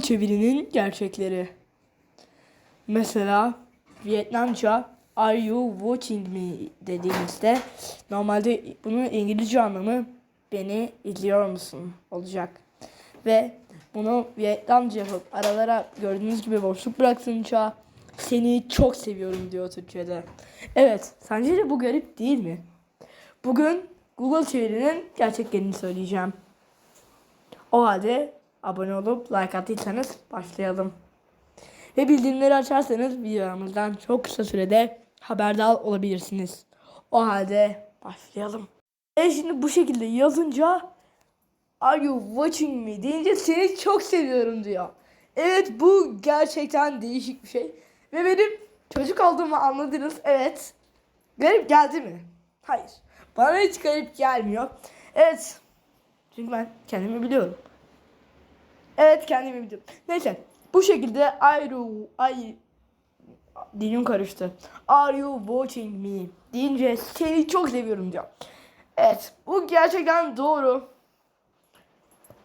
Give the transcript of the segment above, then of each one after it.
Google çevirinin gerçekleri. Mesela Vietnamca Are you watching me dediğimizde normalde bunun İngilizce anlamı beni izliyor musun olacak. Ve bunu Vietnamca yapıp aralara gördüğünüz gibi boşluk bıraktığınca seni çok seviyorum diyor Türkçe'de. Evet, sence de bu garip değil mi? Bugün Google çevirinin gerçeklerini söyleyeceğim. O halde abone olup like attıysanız başlayalım. Ve bildirimleri açarsanız videolarımızdan çok kısa sürede haberdar olabilirsiniz. O halde başlayalım. E şimdi bu şekilde yazınca Are you watching me deyince seni çok seviyorum diyor. Evet bu gerçekten değişik bir şey. Ve benim çocuk olduğumu anladınız. Evet. Garip geldi mi? Hayır. Bana hiç garip gelmiyor. Evet. Çünkü ben kendimi biliyorum. Evet kendimi biliyorum. Neyse. Bu şekilde I do, dilim karıştı. Are you watching me? Deyince seni çok seviyorum diyor. Evet. Bu gerçekten doğru.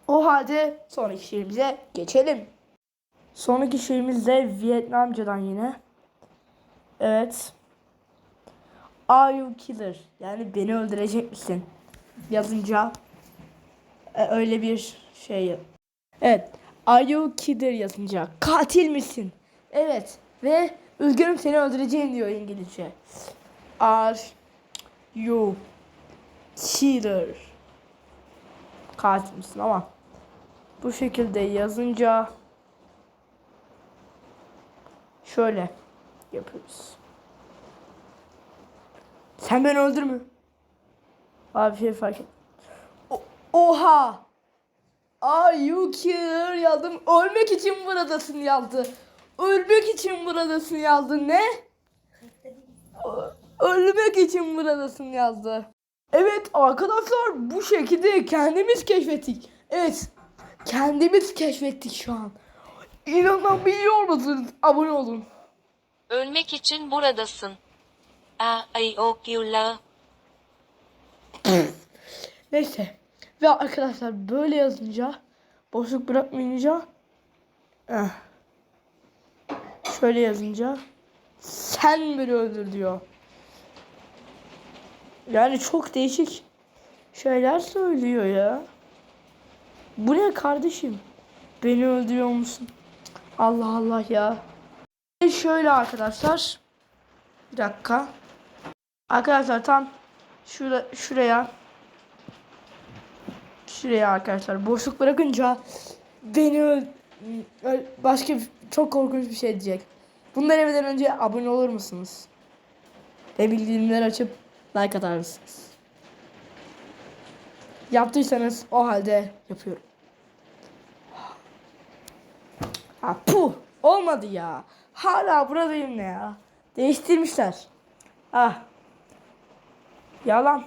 O halde sonraki şiirimize geçelim. Sonraki şiirimiz de Vietnamcadan yine. Evet. Are you killer? Yani beni öldürecek misin? Yazınca e, öyle bir şey. Evet. Are you killer yazınca katil misin? Evet. Ve üzgünüm seni öldüreceğim diyor İngilizce. Are you killer? Katil misin ama bu şekilde yazınca şöyle yapıyoruz. Sen beni öldürme. Abi şey fark et. O- Oha! Are you killer yazdım. Ölmek için buradasın yazdı. Ölmek için buradasın yazdı. Ne? Ölmek için buradasın yazdı. Evet arkadaşlar bu şekilde kendimiz keşfettik. Evet kendimiz keşfettik şu an. İnanabiliyor musunuz? Abone olun. Ölmek için buradasın. A A O. Neyse. Ve arkadaşlar böyle yazınca boşluk bırakmayınca eh, şöyle yazınca sen beni öldür diyor. Yani çok değişik şeyler söylüyor ya. Bu ne kardeşim? Beni öldürüyor musun? Allah Allah ya. Şöyle arkadaşlar. Bir dakika. Arkadaşlar tam şura, şuraya şuraya arkadaşlar boşluk bırakınca beni başka çok korkunç bir şey diyecek. Bunları demeden önce abone olur musunuz? Ve bildirimleri açıp like atar mısınız? Yaptıysanız o halde yapıyorum. Ha puh olmadı ya. Hala buradayım ne ya. Değiştirmişler. Ah. Yalan.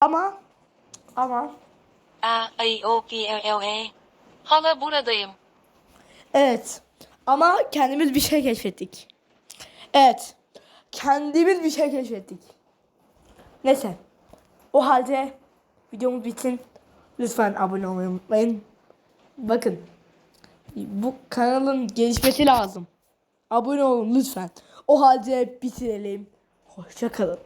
Ama ama A A O K L L E. Hala buradayım. Evet. Ama kendimiz bir şey keşfettik. Evet. Kendimiz bir şey keşfettik. Neyse. O halde videomuz bitsin. Lütfen abone olmayı unutmayın. Bakın. Bu kanalın gelişmesi lazım. Abone olun lütfen. O halde bitirelim. Hoşça kalın.